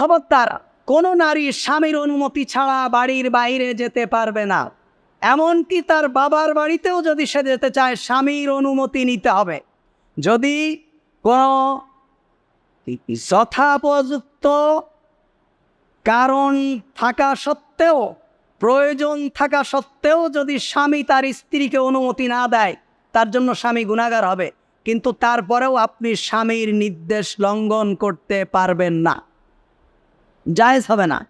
খবরদার, কোনো নারী স্বামীর অনুমতি ছাড়া বাড়ির বাইরে যেতে পারবে না। এমনকি তার বাবার বাড়িতেও যদি সে যেতে চায়, স্বামীর অনুমতি নিতে হবে। যদি কোনো যথাপযুক্ত কারণ থাকা সত্ত্বেও, প্রয়োজন থাকা সত্ত্বেও যদি স্বামী তার স্ত্রীকে অনুমতি না দেয়, তার জন্য স্বামী গুণাগার হবে। কিন্তু তারপরেও আপনি স্বামীর নির্দেশ লঙ্ঘন করতে পারবেন না। জায়েজ হবে না।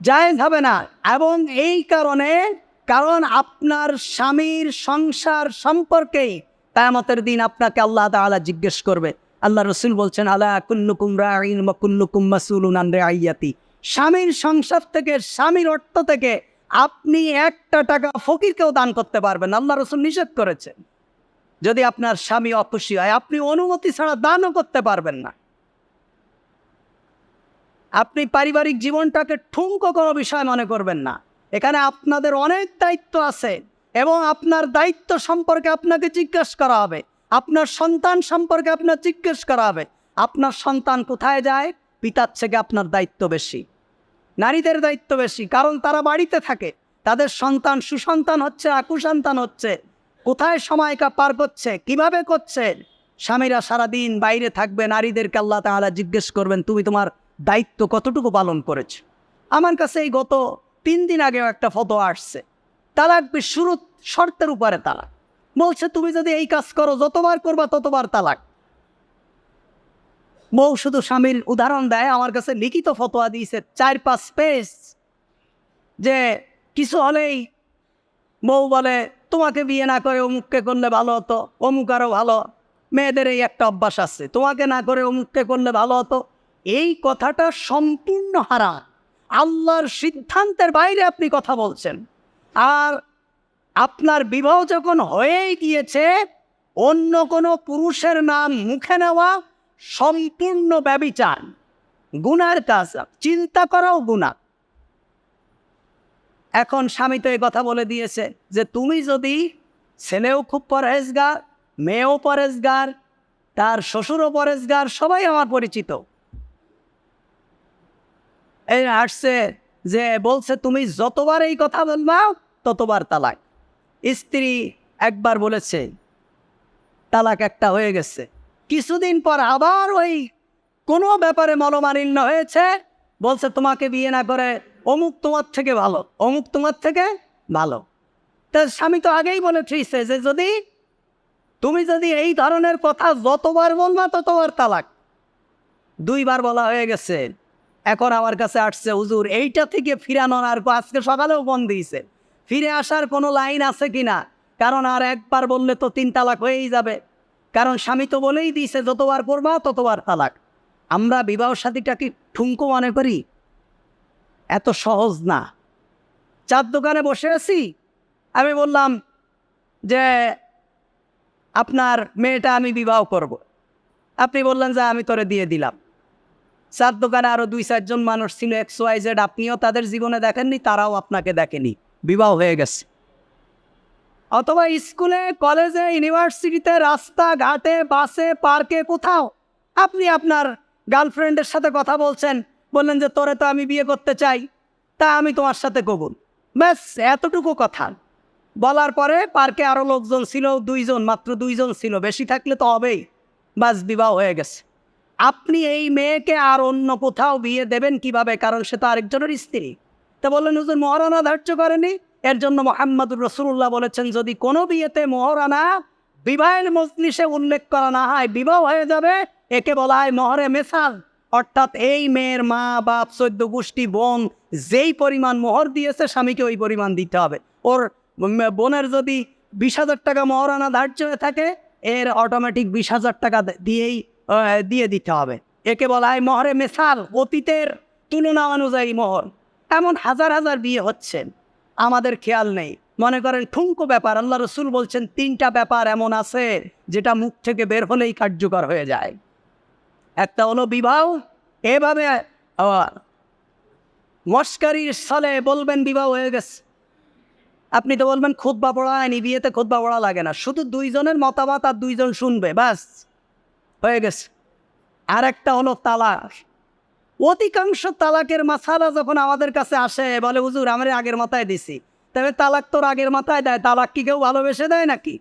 জায়েজ হবে না। এবং এই কারণে, কারণ আপনার স্বামীর সংসার সম্পর্কেই কায়ামতের দিন আপনাকে আল্লাহ তাআলা জিজ্ঞেস করবে। আল্লাহ রসুল বলছেন আল্লাহ কুল্লুকুম রাইন বা কুল্লুকুম রাইয়াতি স্বামীর সংসার থেকে, স্বামীর অর্থ থেকে আপনি একটা টাকা ফকিরকেও দান করতে পারবেন আল্লাহ রসুল নিষেধ করেছেন। যদি আপনার স্বামী অখুশি হয়, আপনি অনুমতি ছাড়া দানও করতে পারবেন না। আপনি পারিবারিক জীবনটাকে ঠুনকো কোনো বিষয় মনে করবেন না। এখানে আপনাদের অনেক দায়িত্ব আছে এবং আপনার দায়িত্ব সম্পর্কে আপনাকে জিজ্ঞেস করা হবে। আপনার সন্তান সম্পর্কে আপনার জিজ্ঞেস করা হবে, আপনার সন্তান কোথায় যায়? পিতার থেকে আপনার দায়িত্ব বেশি। নারীদের দায়িত্ব বেশি, কারণ তারা বাড়িতে থাকে। তাদের সন্তান সুসন্তান হচ্ছে আকুসন্তান হচ্ছে। কোথায় সময়কা পার করছে? কীভাবে করছে? স্বামীরা সারাদিন বাইরে থাকবে, নারীদেরকে আল্লাহ তাআলা জিজ্ঞেস করবেন, তুমি তোমার দায়িত্ব কতটুকু পালন করেছ? আমার কাছে এই গত তিন দিন আগেও একটা ফটো আসছে। তালাক শুরু শর্তের উপরে তালাক। বলছে, তুমি যদি এই কাজ করো, যতবার করবা ততবার তালাক। বউ শুধু স্বামীর উদাহরণ দেয়, আমার কাছে লিখিত ফতোয়া দিয়েছে চার পাঁচ পেজ যে কিছু হলেই বউ বলে, তোমাকে বিয়ে না করে অমুককে করলে ভালো হতো, অমুক আরও ভালো, মেয়েদের এই একটা অভ্যাস আছে। তোমাকে না করে অমুককে করলে ভালো হতো এই কথাটা সম্পূর্ণ হারা আল্লাহর সিদ্ধান্তের বাইরে আপনি কথা বলছেন। আর আপনার বিবাহ যখন হয়েই গিয়েছে, অন্য কোনো পুরুষের নাম মুখে নেওয়া সম্পূর্ণ ব্যবিচার। গুনার কাজ, চিন্তা করাও গুণা এখন স্বামী তো এই কথা বলে দিয়েছে যে, তুমি যদি ছেলেও খুব পরহেজগার, মেয়েও পরেজগার তার শ্বশুরও পরেজগার সবাই আমার পরিচিত। এই আসছে যে বলছে, তুমি যতবার এই কথা বলবা ততবার তালাক। স্ত্রী একবার বলেছে, তালাক একটা হয়ে গেছে। কিছুদিন পর আবার ওই কোনো ব্যাপারে মনোমালিন্য হয়েছে, বলছে, তোমাকে বিয়ে না করে অমুক তোমার থেকে ভালো, অমুক তোমার থেকে ভালো। তা স্বামী তো আগেই বলে ফিরছে যে যদি তুমি যদি এই ধরনের কথা যতবার বলবা, ততবার তালাক। দুইবার বলা হয়ে গেছে এখন আমার কাছে আসছে, হুজুর, এইটা থেকে ফিরানোর আর আজকে সকালেও ফোন দিয়েছে। ফিরে আসার কোনো লাইন আছে কি না? কারণ আর একবার বললে তো তিন তালাক হয়েই যাবে। কারণ স্বামী তো বলেই দিয়েছে, যতবার করবা ততবার তালাক। আমরা বিবাহ সাথীটাকে ঠুঙ্কো মনে করি? এত সহজ না। চার দোকানে বসে আছি। আমি বললাম যে, আপনার মেয়েটা আমি বিবাহ করব। আপনি বললেন যে, আমি তোরে দিয়ে দিলাম। চার দোকানে আরও দুই চারজন মানুষ ছিল এক্স ওয়াই জেড আপনিও তাদের জীবনে দেখেননি, তারাও আপনাকে দেখেনি। বিবাহ হয়ে গেছে। অথবা স্কুলে, কলেজে, ইউনিভার্সিটিতে রাস্তা ঘাটে বাসে, পার্কে, কোথাও আপনি আপনার গার্লফ্রেন্ডের সাথে কথা বলছেন, বললেন যে তোরে তো আমি বিয়ে করতে চাই, তা আমি তোমার সাথে কবুল। ব্যাস, এতটুকু কথা। বলার পরে পার্কে আরও লোকজন ছিল, দুইজন, মাত্র দুইজন ছিল, বেশি থাকলে তো হবেই। বাস বিবাহ হয়ে গেছে। আপনি এই মেয়েকে আর অন্য কোথাও বিয়ে দেবেন কীভাবে? কারণ সে তো আরেকজনের স্ত্রী। তা বললেন, হুজুর, মহারানা ধার্য করেনি? এর জন্য মোহাম্মদুর রসুল্লাহ বলেছেন, যদি কোনো বিয়েতে মহারানা বিবাহের মজলিসে উল্লেখ করা না হয়, বিবাহ হয়ে যাবে, একে বলা হয় মহরে মেসাল। অর্থাৎ এই মেয়ের মা, বাপ চোদ্দ গোষ্ঠী, বোন, যেই পরিমাণ মোহর দিয়েছে, স্বামীকে ওই পরিমাণ দিতে হবে। ওর বোনের যদি বিশ হাজার টাকা মহারানা ধার্য হয়ে থাকে, এর অটোমেটিক বিশ হাজার টাকা দিয়েই দিয়ে দিতে হবে। একে বলা হয় মহরে মেসাল, অতীতের তুলনা অনুযায়ী মোহর। এমন হাজার হাজার বিয়ে হচ্ছে। আমাদের খেয়াল নেই। মনে করেন ঠুঙ্কো ব্যাপার, আল্লাহ রসুল বলছেন, তিনটা ব্যাপার এমন আছে যেটা মুখ থেকে বের হলেই কার্যকর হয়ে যায়। একটা হলো বিবাহ, এভাবে মস্কারির স্থলে বলবেন বিবাহ হয়ে গেছে। আপনি তো বলবেন খুদ্া পড়া হয়নি, বিয়েতে খুদ্া পড়া লাগে না। শুধু দুইজনের মতামত আর দুইজন শুনবে, ব্যাস। হয়ে গেছে। আর একটা হলো তালাক। অধিকাংশ তালাকের মাসালা যখন আমাদের কাছে আসে, বলে, হুজুর, আমার আগের মাথায় দিছি। তবে তালাক তোর আগের মাথায় দেয়। তালাক কি কেউ ভালোবেসে দেয় নাকি?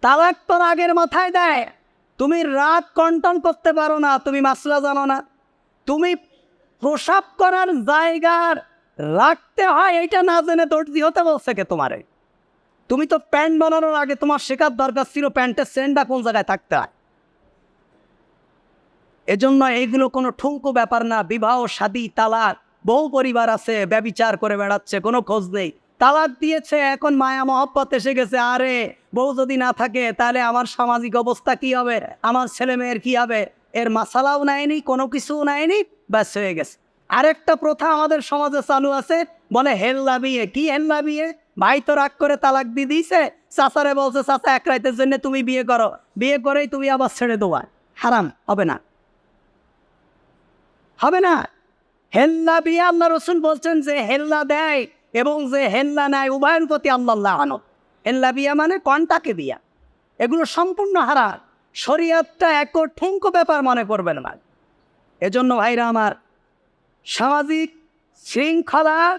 তালাক তোর আগের মাথায় দেয়। তুমি রাগ কন্ট্রোল করতে পারো না, তুমি মাসলা জানো না। তুমি প্রসাব করার জায়গার রাখতে হয় এটা না জেনে দর্জি হতে বলছে কে তোমারে? তুমি তো প্যান্ট বানানোর আগে তোমার শেখার দরকার ছিল প্যান্টের সেন্টটা কোন জায়গায় থাকতে হয়। এজন্য এইগুলো কোনো ঠুঙ্কো ব্যাপার না। বিবাহ, শাদী, তালাক বহু পরিবার আছে, ব্যবিচার করে বেড়াচ্ছে, কোনো খোঁজ নেই। তালাক দিয়েছে, এখন মায়া মহব্বত এসে গেছে। আরে, বউ যদি না থাকে, তাহলে আমার সামাজিক অবস্থা কি হবে? আমার ছেলে মেয়ের কি হবে? এর মাসালাও নেয়নি, কোনো কিছুও নেয়নি, ব্যাস হয়ে গেছে। আরেকটা প্রথা আমাদের সমাজে চালু আছে, বলে হেল্লা বিয়ে। কি হেল্লা বিয়ে? ভাই তো রাগ করে তালাক দিয়ে দিয়েছে। চাচারে বলছে, চাচা, এক রাইতের জন্য তুমি বিয়ে করো। বিয়ে করেই তুমি আবার ছেড়ে দেওয়া হারাম, হবে না। হবে না। হেল্লা বিয়ে আল্লাহ রসুল বলছেন যে, হেল্লা দেয় এবং যে হেল্লা নেয় উভয়ের প্রতি আল্লাহ আনত হেল্লা বিয়া মানে কন্টাকে বিয়া। এগুলো সম্পূর্ণ হারা শরীয়তটা এক ঠুঙ্কো ব্যাপার মনে করবেন না। এজন্য ভাইরা আমার, সামাজিক শৃঙ্খলা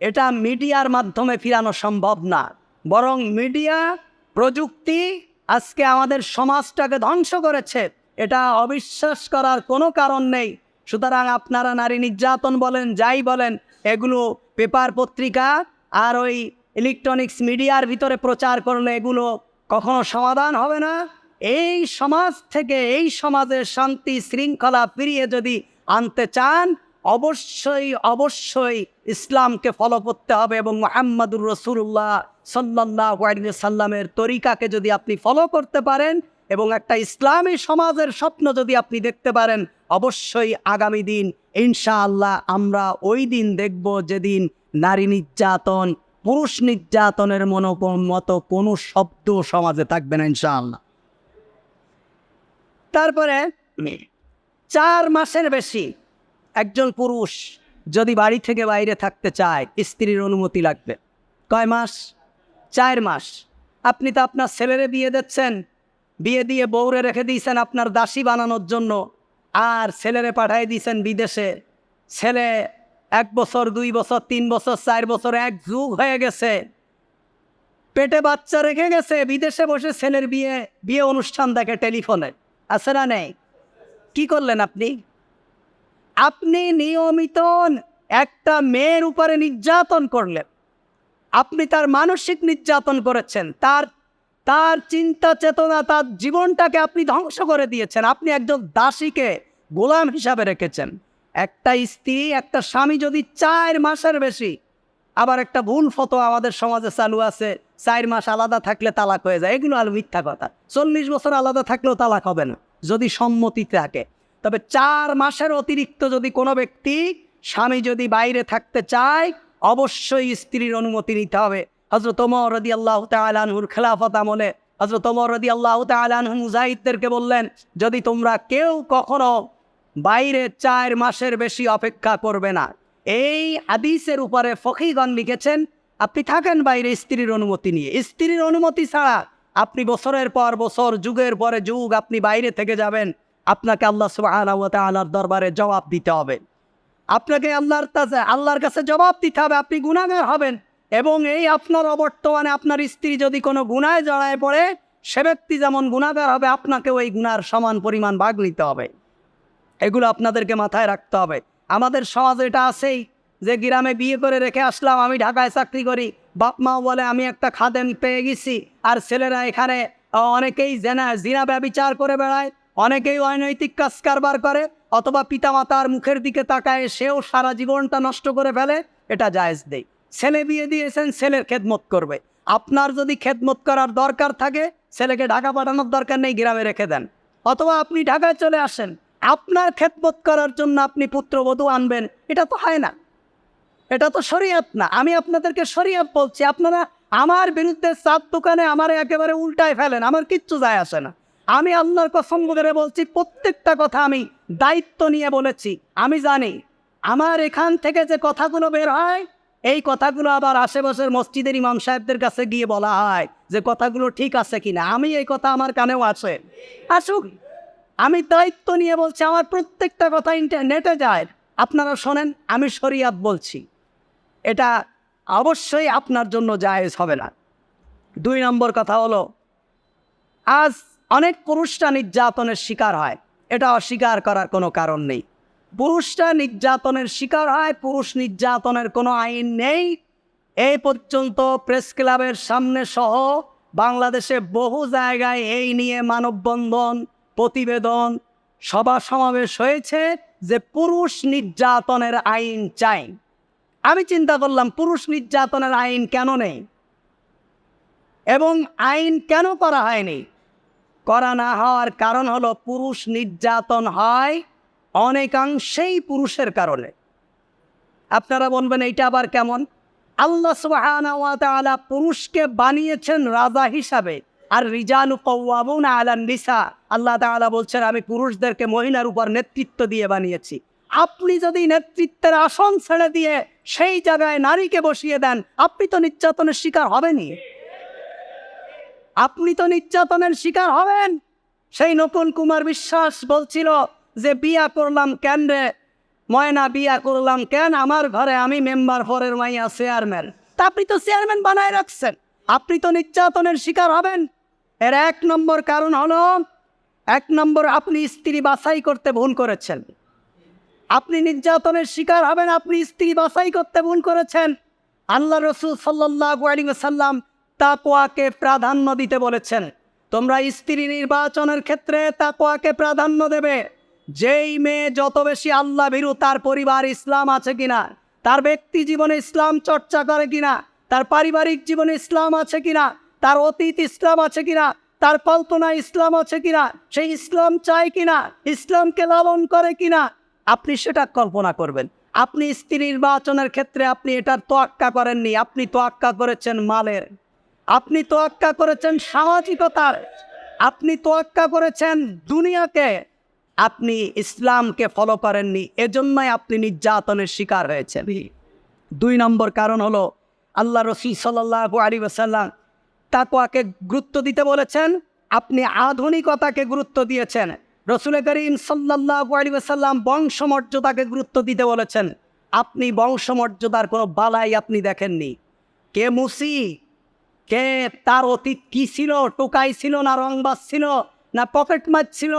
এটা মিডিয়ার মাধ্যমে ফিরানো সম্ভব না। বরং মিডিয়া প্রযুক্তি আজকে আমাদের সমাজটাকে ধ্বংস করেছে। এটা অবিশ্বাস করার কোনো কারণ নেই। সুতরাং আপনারা নারী নির্যাতন বলেন, যাই বলেন, এগুলো পেপার পত্রিকা আর ওই ইলেকট্রনিক্স মিডিয়ার ভিতরে প্রচার করলে এগুলো কখনো সমাধান হবে না? এই সমাজ থেকে, এই সমাজের শান্তি শৃঙ্খলা ফিরিয়ে যদি আনতে চান, অবশ্যই অবশ্যই ইসলামকে ফলো করতে হবে এবং মোহাম্মদুর রসুল্লাহ সাল্লাহ সাল্লামের তরিকাকে যদি আপনি ফলো করতে পারেন এবং একটা ইসলামী সমাজের স্বপ্ন যদি আপনি দেখতে পারেন অবশ্যই আগামী দিন, ইনশাআল্লাহ আমরা ওই দিন দেখব যেদিন নারী নির্যাতন, পুরুষ নির্যাতনের মতো কোনো শব্দ সমাজে থাকবে না, ইনশাআল্লাহ। তারপরে, চার মাসের বেশি একজন পুরুষ যদি বাড়ি থেকে বাইরে থাকতে চায়, স্ত্রীর অনুমতি লাগবে। কয় মাস? চার মাস। আপনি তো আপনার ছেলেরে বিয়ে দিচ্ছেন, বিয়ে দিয়ে বউরে রেখে দিয়েছেন আপনার দাসী বানানোর জন্য। আর ছেলেরে পাঠিয়ে দিয়েছেন বিদেশে। ছেলে এক বছর, দুই বছর, তিন বছর, চার বছর, এক যুগ হয়ে গেছে। পেটে বাচ্চা রেখে গেছে, বিদেশে বসে ছেলের বিয়ে বিয়ে অনুষ্ঠান দেখে টেলিফোনে। আছে না নেই? কি করলেন আপনি? আপনি নিয়মিত একটা মেয়ের উপরে নির্যাতন করলেন। আপনি তার মানসিক নির্যাতন করেছেন, তার তার চিন্তা চেতনা তার জীবনটাকে আপনি ধ্বংস করে দিয়েছেন। আপনি একজন দাসীকে গোলাম হিসাবে রেখেছেন। একটা স্ত্রী, একটা স্বামী যদি চার মাসের বেশি, আবার একটা ভুল ফটো আমাদের সমাজে চালু আছে, চার মাস আলাদা থাকলে তালাক হয়ে যায়। এগুলো আর মিথ্যা কথা। চল্লিশ বছর আলাদা থাকলেও তালাক হবে না, যদি সম্মতি থাকে। তবে চার মাসের অতিরিক্ত যদি কোনো ব্যক্তি স্বামী যদি বাইরে থাকতে চায়, অবশ্যই স্ত্রীর অনুমতি নিতে হবে। হজরত রদি আল্লাহ তালানহুর খেলাফত আমলে হজরত রদি আল্লাহ তালানহু মুজাহিদদেরকে বললেন, যদি তোমরা কেউ কখনো বাইরে চার মাসের বেশি অপেক্ষা করবে না, এই হাদিসের উপরে ফকিগণ লিখেছেন, আপনি থাকেন বাইরে স্ত্রীর অনুমতি নিয়ে। স্ত্রীর অনুমতি ছাড়া আপনি বছরের পর বছর, যুগের পরে যুগ আপনি বাইরে থেকে যাবেন, আপনাকে আল্লাহ সুবাহ আল্লাহর দরবারে জবাব দিতে হবে। আপনাকে আল্লাহর আল্লাহর কাছে জবাব দিতে হবে, আপনি গুণাগার হবেন। এবং এই আপনার অবর্তমানে আপনার স্ত্রী যদি কোনো গুণায় জড়ায় পড়ে, সে ব্যক্তি যেমন গুণাগার হবে, আপনাকেও এই গুণার সমান পরিমাণ ভাগ নিতে হবে। এগুলো আপনাদেরকে মাথায় রাখতে হবে। আমাদের সমাজে এটা আছেই যে গ্রামে বিয়ে করে রেখে আসলাম, আমি ঢাকায় চাকরি করি, বাপ মাও বলে, আমি একটা খাদেম পেয়ে গেছি। আর ছেলেরা এখানে অনেকেই জেনা, জিনা ব্যবিচার করে বেড়ায়, অনেকেই অনৈতিক কাজ কারবার করে, অথবা পিতামাতার মুখের দিকে তাকায়, সেও সারা জীবনটা নষ্ট করে ফেলে, এটা জায়েজ দেই ছেলে বিয়ে দিয়েছেন ছেলের খেদমত করবে। আপনার যদি খেদমত করার দরকার থাকে, ছেলেকে ঢাকা পাঠানোর দরকার নেই, গ্রামে রেখে দেন। অথবা আপনি ঢাকায় চলে আসেন, আপনার খেদমত করার জন্য আপনি পুত্রবধূ আনবেন, এটা তো হয় না। এটা তো শরীয়ত না। আমি আপনাদেরকে শরীয়ত বলছি, আপনারা আমার বিরুদ্ধে চাপ দোকানে আমার একেবারে উল্টায় ফেলেন, আমার কিচ্ছু যায় আসে না। আমি আল্লাহর কসম করে বলছি, প্রত্যেকটা কথা আমি দায়িত্ব নিয়ে বলেছি। আমি জানি, আমার এখান থেকে যে কথাগুলো বের হয় এই কথাগুলো আবার আশেপাশের মসজিদের ইমাম সাহেবদের কাছে গিয়ে বলা হয় যে কথাগুলো ঠিক আছে কিনা। আমি এই কথা আমার কানেও আছে। আসুক, আমি দায়িত্ব নিয়ে বলছি, আমার প্রত্যেকটা কথা ইন্টারনেটে যায়। আপনারা শোনেন, আমি শরিয়াত বলছি। এটা অবশ্যই আপনার জন্য জায়েজ হবে না। দুই নম্বর কথা হলো, আজ অনেক পুরুষরা নির্যাতনের শিকার হয়। এটা অস্বীকার করার কোনো কারণ নেই। পুরুষরা নির্যাতনের শিকার হয়, পুরুষ নির্যাতনের কোনো আইন নেই। এই পর্যন্ত প্রেস ক্লাবের সামনে সহ বাংলাদেশে বহু জায়গায় এই নিয়ে মানববন্ধন, প্রতিবেদন, সভা সমাবেশ হয়েছে যে পুরুষ নির্যাতনের আইন চাই। আমি চিন্তা করলাম, পুরুষ নির্যাতনের আইন কেন নেই? এবং আইন কেন করা হয়নি? করা না হওয়ার কারণ হলো পুরুষ নির্যাতন হয় অনেকাংশেই পুরুষের কারণে। আপনারা বলবেন, এইটা আবার কেমন? আল্লাহ সুবহানাহু ওয়া পুরুষকে বানিয়েছেন রাজা হিসাবে। আর রিজানু কওয়ামুন আলান নিসা। আল্লাহ তাআলা বলছেন, আমি পুরুষদেরকে মহিলার উপর নেতৃত্ব দিয়ে বানিয়েছি। আপনি যদি নেতৃত্বের আসন ছেড়ে দিয়ে সেই জায়গায় নারীকে বসিয়ে দেন, আপনি তো নির্যাতনের শিকার হবেনই। আপনি তো নির্যাতনের শিকার হবেন। সেই নকুল কুমার বিশ্বাস বলছিল যে বিয়া করলাম কেন রে? ময়না বিয়া করলাম কেন? আমার ঘরে আমি মেম্বার ফরের মাইয়া চেয়ারম্যান। তা আপনি তো চেয়ারম্যান বানায় রাখছেন। আপনি তো নির্যাতনের শিকার হবেন। এর এক নম্বর কারণ হলো, এক নম্বর আপনি স্ত্রী বাছাই করতে ভুল করেছেন। আপনি নির্যাতনের শিকার হবেন, আপনি স্ত্রী বাছাই করতে ভুল করেছেন। আল্লাহ রসুল সাল্লাম তাকোয়াকে প্রাধান্য দিতে বলেছেন। তোমরা স্ত্রী নির্বাচনের ক্ষেত্রে তাকোয়াকে প্রাধান্য দেবে। যেই মেয়ে যত বেশি আল্লাহ ভীরু, তার পরিবার ইসলাম আছে কিনা? তার ব্যক্তি জীবনে ইসলাম চর্চা করে কিনা? তার পারিবারিক জীবনে ইসলাম আছে কিনা? তার অতীত ইসলাম আছে কিনা? তার কল্পনা ইসলাম আছে কিনা? সেই ইসলাম চায় কিনা? ইসলামকে লালন করে কিনা? আপনি সেটা কল্পনা করবেন। আপনি স্ত্রী নির্বাচনের ক্ষেত্রে আপনি এটার তোয়াক্কা করেননি। আপনি তোয়াক্কা করেছেন মালের। আপনি তোয়াক্কা করেছেন সামাজিকতার। আপনি তোয়াক্কা করেছেন দুনিয়াকে। আপনি ইসলামকে ফলো করেননি এজন্যই আপনি নির্যাতনের শিকার হয়েছেন। দুই নম্বর কারণ হলো আল্লাহ রসুল সাল্লাহ আলী ওসাল্লাম তাকোয়াকে গুরুত্ব দিতে বলেছেন আপনি আধুনিকতাকে গুরুত্ব দিয়েছেন। রসুল করিম সাল্লাহ আলী ওসাল্লাম বংশমর্যাদাকে গুরুত্ব দিতে বলেছেন আপনি বংশমর্যাদার কোনো বালাই আপনি দেখেননি। কে মুসি কে তার অতীত কি ছিল টোকাই ছিল না রংবাজ ছিল না পকেট মাছ ছিল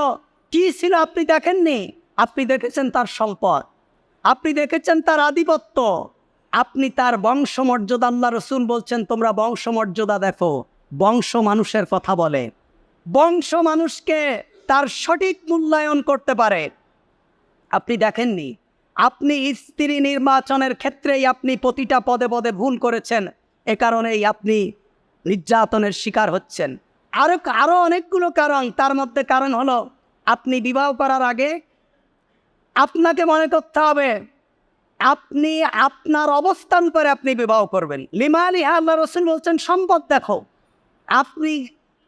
কি ছিল আপনি দেখেননি? আপনি দেখেছেন তার সম্পদ। আপনি দেখেছেন তার আধিপত্য। আপনি তার বংশমর্যাদা, আল্লাহ রসুল বলছেন, তোমরা বংশমর্যাদা দেখো। বংশ মানুষের কথা বলে। বংশ মানুষকে তার সঠিক মূল্যায়ন করতে পারে। আপনি দেখেননি? আপনি স্ত্রী নির্বাচনের ক্ষেত্রেই আপনি প্রতিটা পদে পদে ভুল করেছেন। এ কারণেই আপনি নির্যাতনের শিকার হচ্ছেন। আরও আরও অনেকগুলো কারণ। তার মধ্যে কারণ হলো আপনি বিবাহ করার আগে আপনাকে মনে করতে হবে, আপনি আপনার অবস্থান করে আপনি বিবাহ করবেন। লিমালি আল্লাহ রসুল বলছেন, সম্পদ দেখো, আপনি,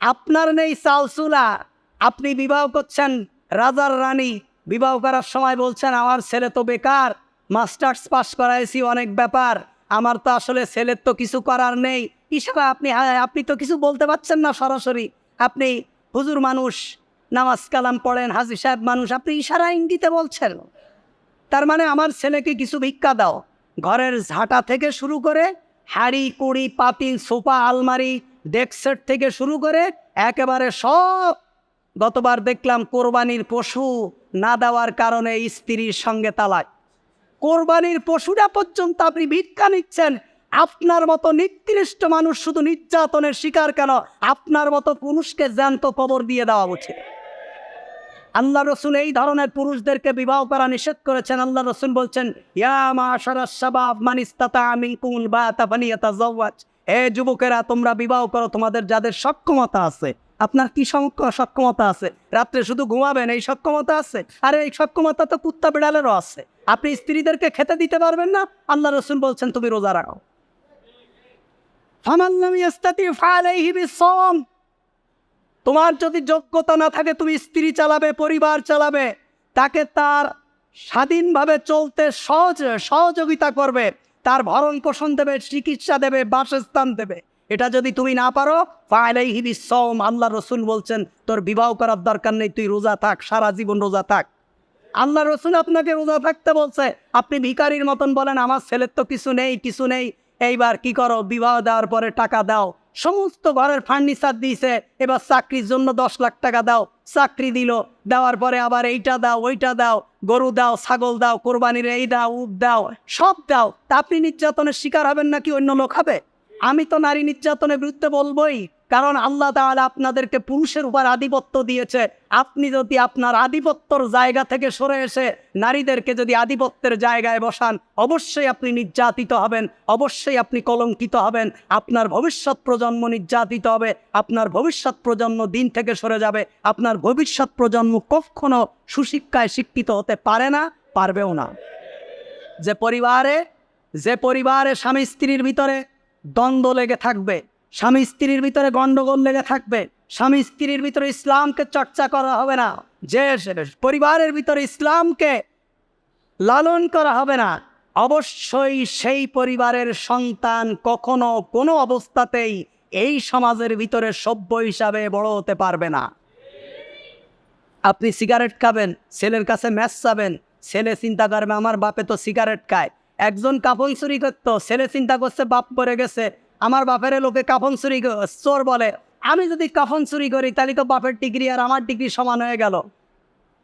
আপনার নেই চালচুলা আপনি বিবাহ করছেন, রাজার রানী বিবাহ করার সময় বলছেন, আমার ছেলে তো বেকার, মাস্টার্স পাস করাইছি, অনেক ব্যাপার, আমার তো আসলে ছেলের তো কিছু করার নেই। হিসাবে আপনি হ্যাঁ আপনি তো কিছু বলতে পারছেন না সরাসরি। আপনি হুজুর মানুষ নামাজ কালাম পড়েন, হাজি সাহেব মানুষ, আপনি ইশারা ইঙ্গিতে বলছেন। তার মানে আমার ছেলেকে কিছু ভিক্ষা দাও। ঘরের ঝাঁটা থেকে শুরু করে হাড়ি, কুড়ি পাতিল সোফা, আলমারি, ডেস্ক থেকে শুরু করে একেবারে সব। গতবার দেখলাম কোরবানির পশু না দেওয়ার কারণে স্ত্রীর সঙ্গে তালাক কোরবানির পশুটা পর্যন্ত আপনি ভিক্ষা নিচ্ছেন। আপনার মতো নিকৃষ্ট মানুষ শুধু নির্যাতনের শিকার কেন? আপনার মতো পুরুষকে জ্যান্ত কবর দিয়ে দেওয়া উচিত। আল্লাহ রসুল এই ধরনের পুরুষদেরকে বিবাহ করা নিষেধ করেছেন। আল্লাহ রসুল বলছেন যুবকেরা, তোমরা বিবাহ করো, তোমাদের যাদের সক্ষমতা আছে। আপনার কি সক্ষমতা আছে? রাত্রে শুধু ঘুমাবেন, এই সক্ষমতা আছে? আরে, এই সক্ষমতা তো কুত্তা বিড়ালেরও আছে। আপনি স্ত্রীদেরকে খেতে দিতে পারবেন না? আল্লাহ রসুল বলছেন, তুমি রোজা রাখো। তোমার যদি যোগ্যতা না থাকে, তুমি স্ত্রী চালাবে, পরিবার চালাবে, তাকে তার স্বাধীনভাবে চলতে সহজ, সহযোগিতা করবে, তার ভরণ পোষণ দেবে, চিকিৎসা দেবে, বাসস্থান দেবে। এটা যদি তুমি না পারো ফাইলাই হিবি সম আল্লাহ রসুল বলছেন, তোর বিবাহ করার দরকার নেই, তুই রোজা থাক, সারা জীবন রোজা থাক। আল্লাহ রসুল আপনাকে রোজা থাকতে বলছে, আপনি ভিকারির মতন বলেন, আমার ছেলের তো কিছু নেই কিছু নেই, এইবার কি করো, বিবাহ দেওয়ার পরে টাকা দাও। সমস্ত ঘরের ফার্নিচার দিয়েছে এবার চাকরির জন্য দশ লাখ টাকা দাও, চাকরি দিল, দেওয়ার পরে আবার এইটা দাও, ওইটা দাও, গরু দাও, ছাগল দাও, কোরবানির এই দাও উপ দাও, সব দাও। তা আপনি নির্যাতনের শিকার হবেন নাকি অন্য লোক হবে? আমি তো নারী নির্যাতনের বিরুদ্ধে বলবোই। কারণ আল্লাহ তাআলা আপনাদেরকে পুরুষের উপর আধিপত্য দিয়েছে। আপনি যদি আপনার আধিপত্যর জায়গা থেকে সরে এসে নারীদেরকে যদি আধিপত্যের জায়গায় বসান, অবশ্যই আপনি নির্যাতিত হবেন, অবশ্যই আপনি কলঙ্কিত হবেন, আপনার ভবিষ্যৎ প্রজন্ম নির্যাতিত হবে, আপনার ভবিষ্যৎ প্রজন্ম দিন থেকে সরে যাবে, আপনার ভবিষ্যৎ প্রজন্ম কখনো সুশিক্ষায় শিক্ষিত হতে পারে না, পারবেও না। যে পরিবারে যে পরিবারে স্বামী স্ত্রীর ভিতরে দ্বন্দ্ব লেগে থাকবে স্বামী স্ত্রীর ভিতরে গণ্ডগোল লেগে থাকবে। স্বামী স্ত্রীর ভিতরে ইসলামকে চর্চা করা হবে না। যে পরিবারের ভিতরে ইসলামকে লালন করা হবে না। অবশ্যই সেই পরিবারের সন্তান কখনো কোনো অবস্থাতেই এই সমাজের ভিতরে সভ্য হিসাবে বড় হতে পারবে না। আপনি সিগারেট খাবেন, ছেলের কাছে ম্যাচ চাবেন, ছেলে চিন্তা করবে, আমার বাপে তো সিগারেট খায়। একজন কাফন চুরি করতো, ছেলে চিন্তা করছে, বাপ পরে গেছে। আমার বাপের লোকে কাফন চুরি চোর বলে। আমি যদি কাফন চুরি করি, তাহলে তো বাপের ডিগ্রি আর আমার ডিগ্রি সমান হয়ে গেল।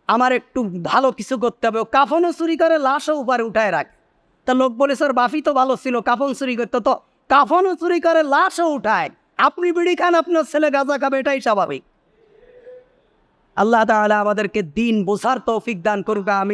আমার একটু ভালো কিছু করতে হবে। কাফনও চুরি করে, লাশও উপরে উঠায় রাখ। তা লোক বলে, স্যার, বাফি তো ভালো ছিল, কাফন চুরি করতো তো? কাফনও চুরি করে, লাশও উঠায়। আপনি বিড়ি খান, আপনার ছেলে গাঁজা খাবে, এটাই স্বাভাবিক। আল্লাহ তাআলা আমাদেরকে দিন বোঝার তৌফিক দান করুক আমি